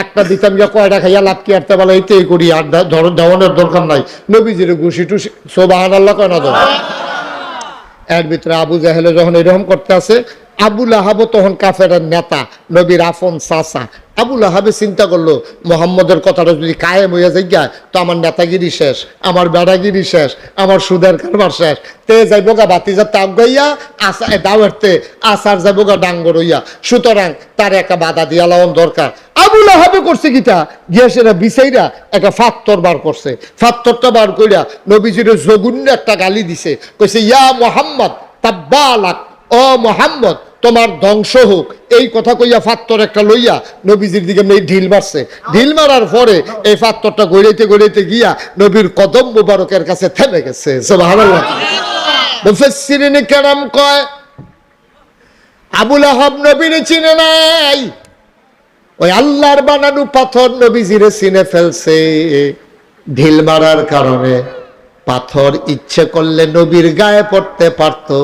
একটা দিতাম কয়টা খাইয়া লাভ কি আরতে বলা করি, আর দেওয়ানোর দরকার নাই। নবীজির ঘুষি টুসি আল্লাহ কয় না এর ভিতরে আবু জাহেলে যখন এরকম করতে আছে আবুল আহাবো তখন কাফের নেতা, নবীর আফন চাচা। আবুল আহাবে চিন্তা করল মোহাম্মদের কথাটা যদি কায়েম হইয়া যাই গা, তো আমার নেতাগিরি শেষ আমার বেড়াগিরি শেষ আমার সুদের কারবার শেষ। তে যাইব গা বাতিজা তাক গাইয়া আসা দাওয়ারতে আসার যাইব গা ডাঙ্গর হইয়া। সুতরাং তার একটা বাধা দিয়া লাওয়ান দরকার। আবুল আহাবে করছে কিটা? গিয়া সেটা বিছাইরা একটা ফাত্তর বার করছে। ফাত্তরটা বার কইরা নবীজির জগুন্য একটা গালি দিছে। কইছে ইয়া মোহাম্মদ তাব্বালাক ও মোহাম্মদ তোমার ধ্বংস হোক। এই কথা কইয়া ফাত্তর একটা লইয়া নবীজির দিকে মেয়ে ঢিল মারছে। ঢিল মারার পরে এই ফাত্তরটা গড়াইতে গড়াইতে গিয়া নবীর কদম মুবারকের কাছে থেমে গেছে। কেরাম কয়, আবুল আহাব নবীর চিনে নাই। ওই আল্লাহর বানানো পাথর নবীজিরে চিনে ফেলছে। ঢিল মারার কারণে পাথর ইচ্ছে করলে নবীর গায়ে পড়তে পারতো।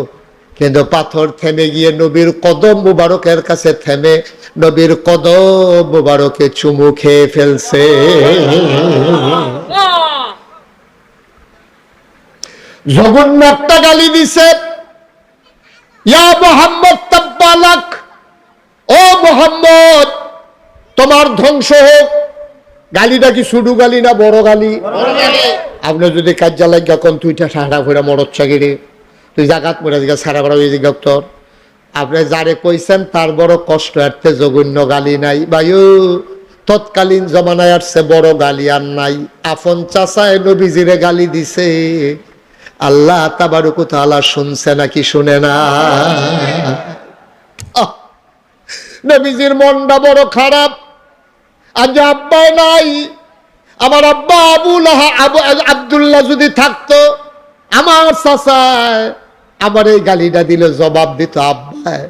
কিন্তু পাথর থেমে গিয়ে নবীর কদম মুবারকের কাছে থেমে নবীর কদম মুবারকে চুমু খেয়ে ফেলছে। একটা গালি দিছে। ইয়া মোহাম্মদ তাব্বালাক ও মোহাম্মদ তোমার ধ্বংস হোক। গালিটা কি শুধু গালি না বড় গালি? আপনি যদি কাজ্যা লাগিয়া কোন তুইটা সারা ফেরা মরদ চাগিরে তুই জাগাত মরে দিকে সারা বড় দিকে তোর আপনি যারে কইছেন, তার বড় কষ্ট আরতে জঘন্য গালি নাই। বায়ু তৎকালীন জমানায় আসছে বড় গালি আর নাই। আফন চাচায় নবীজিরে গালি দিছে। আল্লাহ তাবারুকু তাআলা শুনছে নাকি শুনে না! নবীজির মনটা বড় খারাপ। আজ আব্বা নাই। আমার আব্বা আবুল আবু আবদুল্লাহ যদি থাকতো, আমার চাচায় আমার এই গালিটা দিলে জবাব দিত আব্বায়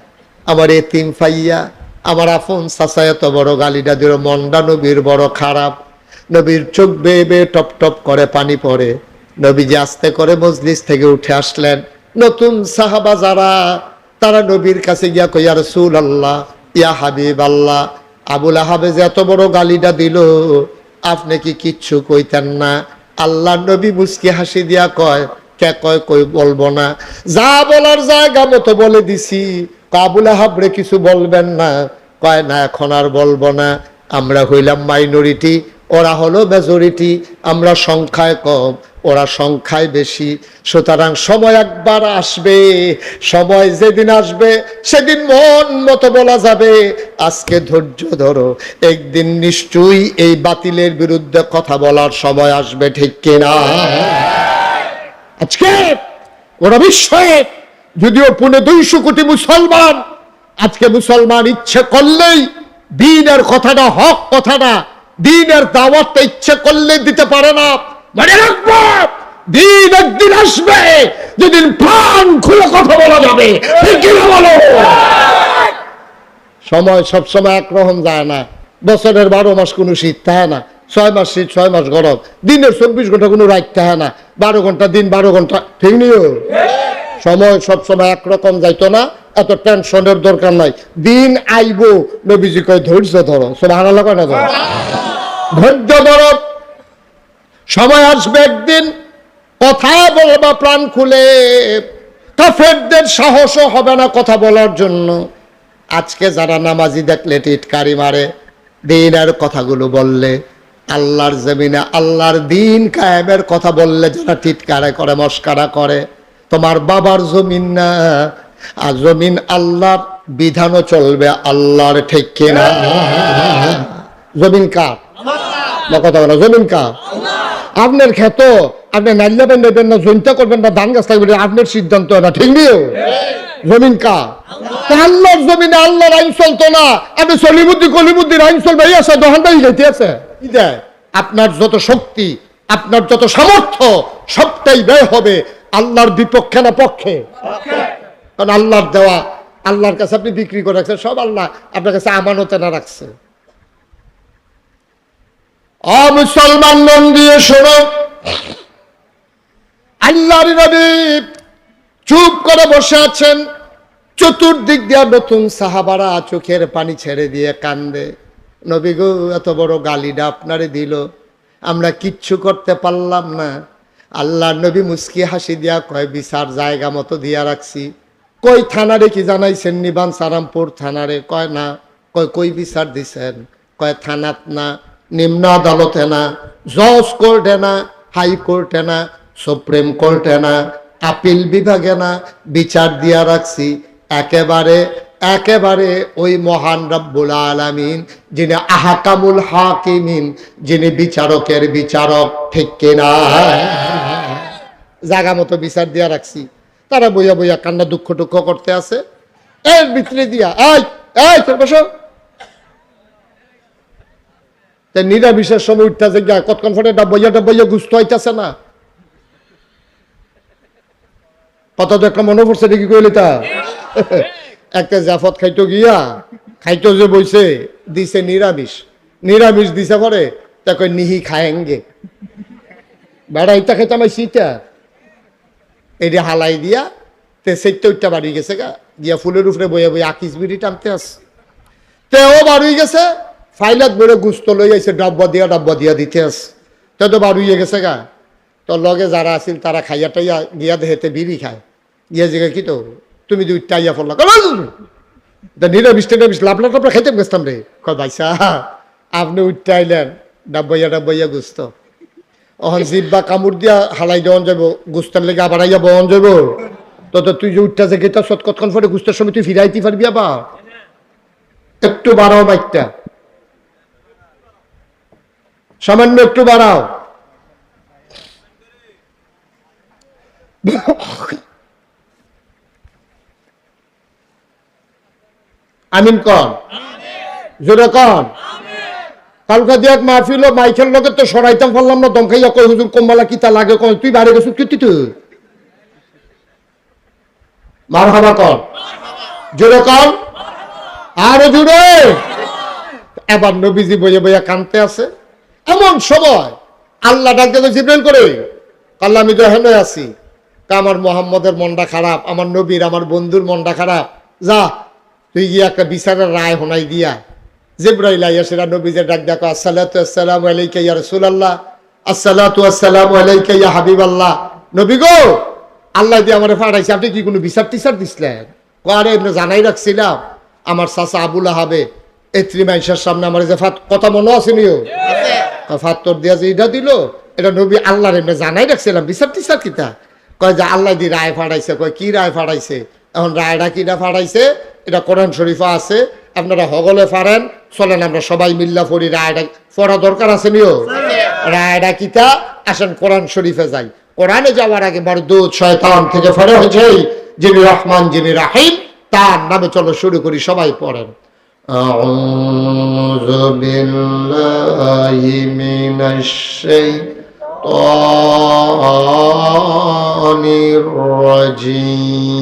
আমার এই তিন ফাইয়া, আমার আফন চাচায় এত বড় গালিটা দিল মন্ডা নবীর বড় খারাপ। নবীর চোখ বেয়ে বেয়ে টপ টপ করে পানি পড়ে। নবী যে আস্তে করে মজলিস থেকে উঠে আসলেন। নতুন সাহাবা যারা, তারা নবীর কাছে গিয়া কইয়া রসুল আল্লাহ ইয়া হাবিব আল্লাহ আবুল আহাবে যে এত বড় গালিটা দিল, আপনি কি কিচ্ছু কইতেন না? আল্লাহ নবী মুসকি হাসি দিয়া কয় কে কয় কই বলব না। যা বলার জায়গা মতো বলে দিছি। আহাবরে কিছু বলবেন না। কয়, না, এখন আর বলব না। আমরা হইলাম মাইনরিটি ওরা হলো মেজরিটি আমরা সংখ্যায় কম, ওরা সংখ্যায় বেশি। সুতরাং সময় একবার আসবে, সময় যেদিন আসবে, সেদিন মন মতো বলা যাবে। আজকে ধৈর্য ধরো, একদিন নিশ্চয়ই এই বাতিলের বিরুদ্ধে কথা বলার সময় আসবে, ঠিক কিনা? আজকে ওরা বিশ্বে যদিও পুনে দুইশো কোটি মুসলমান, আজকে মুসলমান ইচ্ছে করলেই দিনের কথাটা হক কথাটা, দিনের দাওয়াতটা ইচ্ছে করলে দিতে পারে না। মনে রাখব, দিন একদিন আসবে, যেদিন প্রাণ খুলে কথা বলা যাবে। সময় সবসময় একরকম যায় না। বছরের বারো মাস কোনো শীত থাকে না? ছয় মাস শীত, ছয় মাস গরম। দিনের চব্বিশ ঘণ্টা কোনো রাত থাকে না। বারো ঘণ্টা দিন, বারো ঘণ্টা। ঠিক নিও সময় সবসময় একরকম যাইতো না। এত টেনশনের দরকার নাই। দিন আইব, নবীজি কয়, ধৈর্য ধরো। সব হারালা কয় না ধরো? ধৈর্য ধরো। সময় আসবে একদিন, কথা বলবা, প্রাণ খুলে। কাফেরদের সাহসও হবে না কথা বলার জন্য। আজকে যারা নামাজি দেখলে টিটকারি মারে দিন আর কথাগুলো বললে। আল্লাহর জমিনে আল্লাহর দিন কায়েমের কথা বললে যারা টিটকারে করে, মস্কারা করে, তোমার বাবার জমিন না, আর জমিন আল্লাহর বিধানও চলবে আল্লাহর ঠিক কিনা? জমিন কার? কথা বলো, জমিন কার? আপনার ক্ষেত, আপনি নাইলাবেন নেবেন না, জৈন্তা করবেন না, ধান গাছ থাকবেন আপনার সিদ্ধান্ত না ঠিক নিও জমিন কা আল্লাহর জমিনে আল্লাহর আইন চলতো না আপনি সলিমুদ্দি কলিমুদ্দির আইন চলবে, এই আছে দোকানটাই যাইতে আছে? দেয়? আপনার যত শক্তি, আপনার যত সামর্থ্য, সবটাই ব্যয় হবে আল্লাহর বিপক্ষে না পক্ষে। কারণ আল্লাহর দেওয়া, আল্লাহর কাছে আপনি বিক্রি করে রাখছেন, সব আল্লাহ আপনার কাছে আমানতে না রাখছে। মুসলমান মন দিয়ে শোনো। আল্লাহর চুপ করে বসে আছেন, চতুর্দিক দিয়া নতুন সাহাবারা চোখের পানি ছেড়ে দিয়ে কান্দে। নবী গো, এত বড় গালিটা আপনারে দিল। আমরা কিচ্ছু করতে পারলাম না। আল্লাহ নবী মুস্কি হাসি দিয়া কয়, বিচার জায়গা মতো দিয়া রাখছি। কই থানারে কি জানাইছেন নিবান সারামপুর থানারে? কয় না। কয়, কই বিচার দিছেন? কয়, থানাত না, নিম্ন আদালতে না, জজ কোর্টে না হাইকোর্টে না, সুপ্রিম কোর্টে না, আপিল বিভাগে না, বিচার দিয়া রাখছি। একেবারে একেবারে ওই মহান রব্বুল আলামিন, যিনি আহাকামুল হাকিমিন, যিনি বিচারকের বিচারক, ঠিক কিনা? জাগা মতো বিচার দিয়া রাখছি। তারা বইয়া বইয়া কান্না দুঃখ টুক্ষ করতে আছে। এর ভিতরে দিয়া আয় আয় তোর বসো। নিরামিষের সময় উঠতেছে গিয়া, কতক্ষণ ফটে ডাব্বাইয়া ডাব্বাইয়া গুস্ত হইতেছে না? কত তো একটা মনে পড়ছে দেখি কইলি তা? একটা জাফত খাইতো গিয়া, খাইতো যে বইছে, দিছে নিরামিষ। নিরামিষ দিছে পরে, তাকে নিহি খায়েঙ্গে। বেড়া ইটা খাইতে আমার শীতা এটা হালাই দিয়া, তে সেইটা উঠটা বাড়ি গেছে গা। গিয়া ফুলের উপরে বইয়া বইয়া আকিস বিড়ি টানতে আস তে ও বাড়ি গেছে, ফাইলাত বেড়ে গুস্ত লই আইছে, ডাব্বা দিয়া ডাব্বা দিয়া দিতে আস তে তো বাড়ুইয়ে গেছে গা। তোর লগে যারা আছিল তারা খাইয়া টাইয়া গিয়া দেহেতে বিড়ি খায়। গিয়া জিগা কি তো? তুমি দুই টাইয়া পড়লা তা নিরামিষ টিরামিষ লাভলা টাপলা খাইতে গেছতাম রে কয় ভাইসা আপনি উঠতে আইলেন ডাব্বাইয়া ডাব্বাইয়া গুস্ত। অহন জিব্বা কামড় দিয়া হালাই দেওয়ান যাব গুস্তার লেগে আবার আইয়া বহন যাব তো তো তুই যে উঠটা যে গেতা সৎ কতক্ষণ পরে গুস্তার সময় তুই ফিরাইতে পারবি আবার? একটু বাড়াও বাইকটা। সামান্য একটু বাড়াও। আমিন কন। জোরে কন। কালকা দিয়াক মাহফিল মাইকেল লগে তো সরাইতাম পারলাম না, দমকাইয়া কই হুজুর, কম্বালা কিতা লাগে? কই তুই বাড়ি গেছিস কি তুই? মার কর জোরে আরও জোরে। এবার নবীজি বইয়ে বইয়া কানতে আছে। এমন সময় আল্লাহ ডাকতে তো করে। আল্লাহ, আমি তো আছি। আমার মোহাম্মদের মনটা খারাপ, আমার নবীর, আমার বন্ধুর মনটা খারাপ। যা তুই গিয়ে একটা বিচারের রায় হোনাই দিয়া। ডাক নবী গো, আল্লাহ দিয়ে আমারে ফাড়াইছে আপনি কি কোনো আরে জানাই রাখছিলাম, আমার আবুল আহাবে এত্রি সামনে আমার যে ফাত কথা মনে আছে নিও? দিয়া যে এটা দিল, এটা নবী আল্লাহর এমনি জানাই রাখছিলাম, বিচার টিচার কিতা? কয়, যে আল্লাহ দি রায় ফাড়াইছে কয়, কি রায় ফাড়াইছে এখন রায়টা কিটা ফাড়াইছে এটা কোরআন শরীফা আছে আপনারা হগলে ফাড়েন চলেন আমরা সবাই মিল্লা পড়ি রায়টা পড়া দরকার আছে নিও রায়টা কিতা আসেন কোরআন শরীফে যাই কোরআনে যাওয়ার আগে বড় দুধ শয়তান থেকে ফেরে হয়েছে যিনি রহমান যিনি রাহিম তার নামে চলো শুরু করি সবাই পড়েন أعوذ بالله من الشيطان الرجيم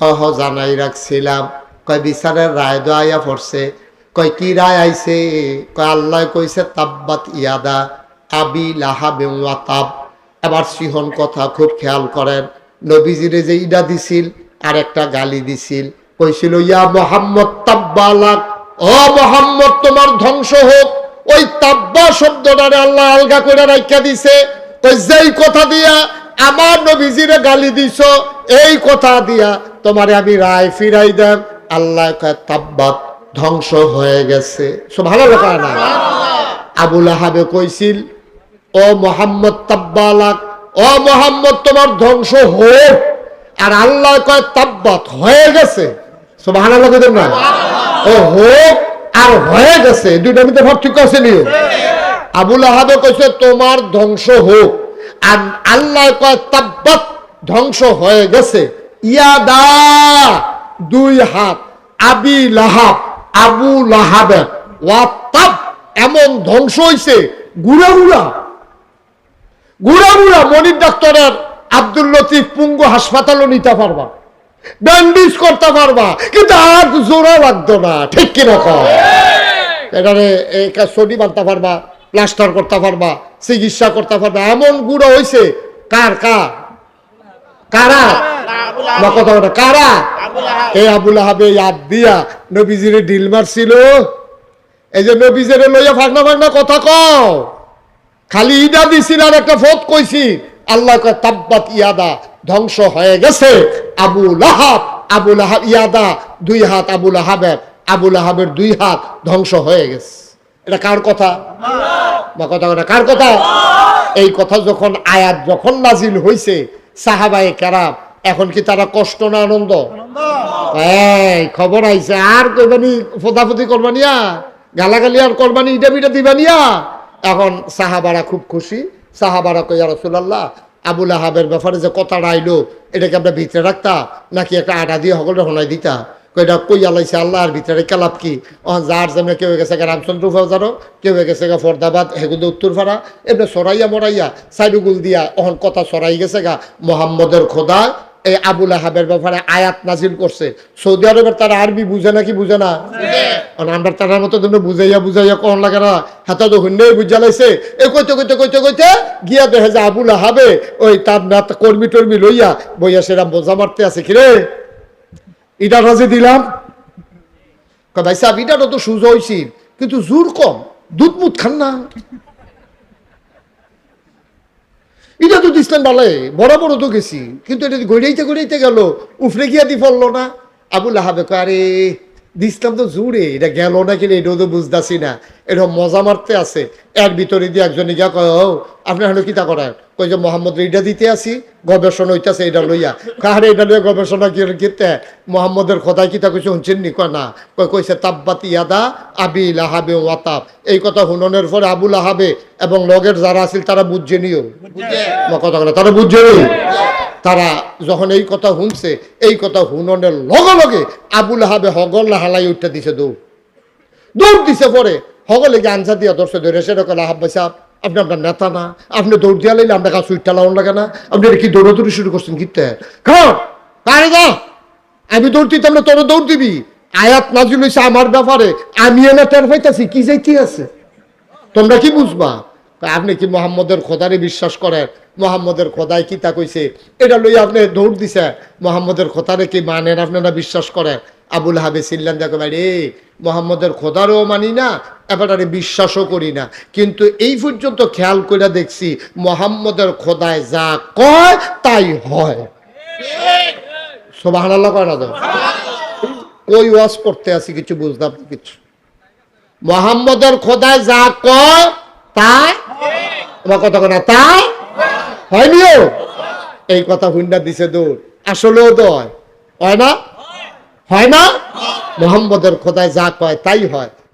কহ জানাই রাখছিলাম। কয়, বিচারের রায় দোয়া পড়ছে। কয়, কি রায় আইছে? কয়, আল্লাহ কইছে, তাব্বাত ইয়াদা, আবি লাহাবে ওয়াতাব এবার সিহন কথা খুব খেয়াল করেন। নবীজিরে যে ইডা দিছিল আর একটা গালি দিছিল। কইছিল, ইয়া মোহাম্মদ তাব্বালাক, ও মোহাম্মদ, তোমার ধ্বংস হোক। ওই তাব্বা শব্দটারে আল্লাহ আলগা করে রাখা দিছে। ওই যেই কথা দিয়া আমার নবীজিরে গালি দিছ, এই কথা দিয়া তোমারে আমি রায় ফিরাই দেন আল্লাহ কয় তাব্বাত ধ্বংস হয়ে গেছে। ভালো লোক না আবুল আহাবে কইছিল ও মোহাম্মদ তাব্বালাক ও মোহাম্মদ তোমার ধ্বংস হোক। আর আল্লাহ কয় তাব্বাত হয়ে গেছে। আল্লাহ কইতেন না? ও হোক আর হয়ে গেছে দুইটার মধ্যে পার্থক্য আছে নিও আবুল আহাবে কইছে তোমার ধ্বংস হোক। আর আল্লাহ কয় তাব্বাত ধ্বংস হয়ে গেছে। ইয়াদা দুই হাত, আবি লাহাব, আবু এমন ধ্বংস হইছে, গুড়া গুড়া। গুড়া মনির ডাক্তারের আব্দুল লতিফ হাসপাতালও নিতে পারবা। করতে পারবা, কিন্তু আর জোড়া লাগতো না, ঠিক কিনা কম এখানে ছড়ি বাঁধতে পারবা, প্লাস্টার করতে পারবা, চিকিৎসা করতে পারবা, এমন গুঁড়ো হয়েছে কার কার? কারা? কথা বলে কারা? এই আবুল আহাবে ইয়াদ দিয়া নবীজির ডিল মারছিল। এই যে নবীজিরে লইয়া ফাগনা ফাগনা কথা কও। খালি ইদা দিছিল আর একটা ফত কইছি। আল্লাহ তাব্বাত ইয়াদা ধ্বংস হয়ে গেছে। আবু লাহাব আবু লাহাব ইয়াদা দুই হাত আবু লাহাবের আবু লাহাবের দুই হাত ধ্বংস হয়ে গেছে। এটা কার কথা? বা কথা কথা কার কথা? এই কথা যখন আয়াত যখন নাজিল হইছে সাহাবায়ে কেরাম, এখন কি তারা কষ্ট না আনন্দ? খবর আইছে। আর কইবানি, ফোদাফুদি করবানিয়া গালাগালি আর করবানি ইটা বিটা দিবানিয়া এখন সাহাবারা খুব খুশি। সাহাবারা কইয়া রসুল্লাহ আবুল আহাবের ব্যাপারে যে কথাটা আইলো, এটাকে আমরা ভিতরে রাখতাম নাকি একটা আটা দিয়ে সকলে হনাই দিতা? কইটা কই আলাইছে আল্লাহ আর ভিতরে কালাপ কি? ও যার যেমন কেউ গেছে গা রামচন্দ্র ফাজারো কেউ গেছে গা ফরদাবাদ উত্তর ফাড়া এমনি সরাইয়া মরাইয়া সাইডুগুল দিয়া অহন কথা সরাই গেছে গা মোহাম্মদের খোদা, এই আবুল আহাবের ব্যাপারে আয়াত নাজিল করছে। সৌদি আরবের তারা আরবি বুঝে নাকি বুঝে না? আমরা তারার মতো জন্য বুঝাইয়া বুঝাইয়া কখন লাগে না। হাতা তো হুন্ডে বুঝা লাইছে। এ কইতে কইতে কইতে কইতে গিয়া দেখে যে আবুল আহাবে ওই তার না কর্মী টর্মী লইয়া বইয়া সেরা বোঝা মারতে আছে কিরে? ইটা রাজে দিলাম। কয় সাহেব ইটাটা তো সুজ হয়েছি কিন্তু জোর কম। দুধ মুধ খান না। এটা তো দিসলেন বালে বড় বড় তো গেছি, কিন্তু এটা গড়াইতে গড়াইতে গেল। উফরে গিয়া দি পড়ল না। আবুল হাবে আরে দিসলাম তো জুড়ে এটা গেল না কিনা এটাও তো বুঝতেছি না। এটা মজা মারতে আছে। এর ভিতরে দিয়ে একজনে গিয়া কয় ও আপনি হলো কিতা করেন? কই যে মোহাম্মদ এটা দিতে আসি গবেষণা হইতাছে এটা লইয়া। কাহারে এটা লইয়া গবেষণা কি কিতে? মোহাম্মদের খোদাই কিতা কইছে শুনছেন নি? কয় না। কই কইছে তাব্বাত ইয়াদা আবি লাহাবে ওয়াতাব এই কথা হুননের পরে আবুল আহাবে এবং লগের যারা আছিল তারা বুঝছে নিও। কথা বলে তারা বুঝছে নি তারা যখন এই কথা শুনছে এই কথা হুননের লগে লগে আবুল আহাবে হগল হালাই উঠতে দিছে দৌড়। দৌড় দিছে পরে হগলে গিয়ে আনসা দিয়া দর্শে ধরে কলে ভাই সাহেব, আপনি আপনার নেতা না, আপনি দৌড় দিয়া লাইলে আপনার কাছে সুইটটা লাউন লাগে না, আপনি কি দৌড়াদৌড়ি শুরু করছেন কিতে কারে দা আমি দৌড় দিতাম না তোরা দৌড় দিবি। আয়াত নাজিল হইছে আমার ব্যাপারে, আমি এনে টের পাইতাছি, কি যাইতে আছে? তোমরা কি বুঝবা? আপনি কি মোহাম্মদের খোদারে বিশ্বাস করেন? মোহাম্মদের খোদায় কি তা কইছে? এটা লই আপনি দৌড় দিছে, মোহাম্মদের খোদারে কি মানেন আপনারা বিশ্বাস করেন? আবুল হাবে সিল্লান দেখো ভাই রে, মোহাম্মদের খোদারও মানি না এবারে বিশ্বাসও করি না। কিন্তু এই পর্যন্ত খেয়াল করে দেখছি, মোহাম্মদের খোদায় যা কয়, তাই হয়। সোবাহান কয় না ওই ওয়াজ করতে আসি কিছু বুঝলাম কিছু। মোহাম্মদের খোদায় যা কয়, তাই আমার কথা না, তাই হয়নিও? এই কথা হুন্ডা দিছে দৌড় আসলেও তো হয় না? হয় না? মোহাম্মদের খোদায় যা কয় তাই হয়।